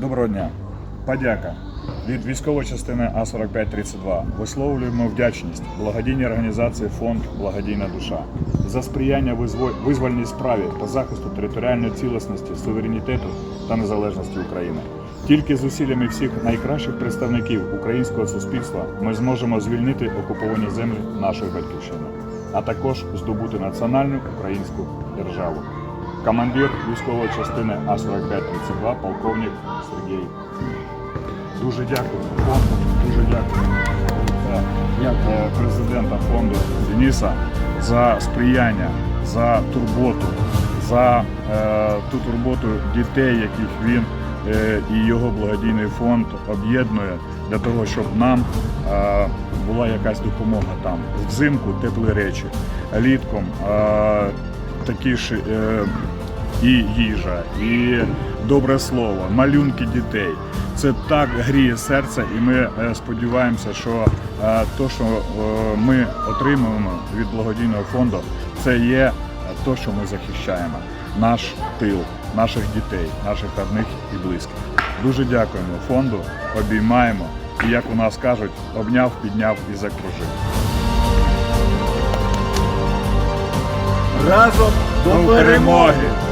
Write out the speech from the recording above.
Доброго дня. Подяка. Від військової частини А4532 висловлюємо вдячність благодійній організації Фонд Благодійна душа за сприяння визво- визвольній справі та захисту територіальної цілісності, суверенітету та незалежності України. Тільки зусиллями всіх найкращих представників українського суспільства ми зможемо звільнити окуповані землі нашої батьківщини, а також здобути національну українську державу. Командир військової частини А4532, полковник Сергій. Дуже дякую фонду, дуже дякую е, е, президента фонду Дениса за сприяння, за турботу, за е, ту турботу дітей, яких він е, і його благодійний фонд об'єднує для того, щоб нам е, була якась допомога там. Взимку теплі речі, літком е, такі ж е, і їжа, і добре слово, малюнки дітей. Це так гріє серце, і ми е, сподіваємося, що е, то, що е, ми отримуємо від благодійного фонду, це є е, то, що ми захищаємо. Наш тил, наших дітей, наших родних і близьких. Дуже дякуємо фонду, обіймаємо і, як у нас кажуть, обняв, підняв і закружив. Разом до, перемоги!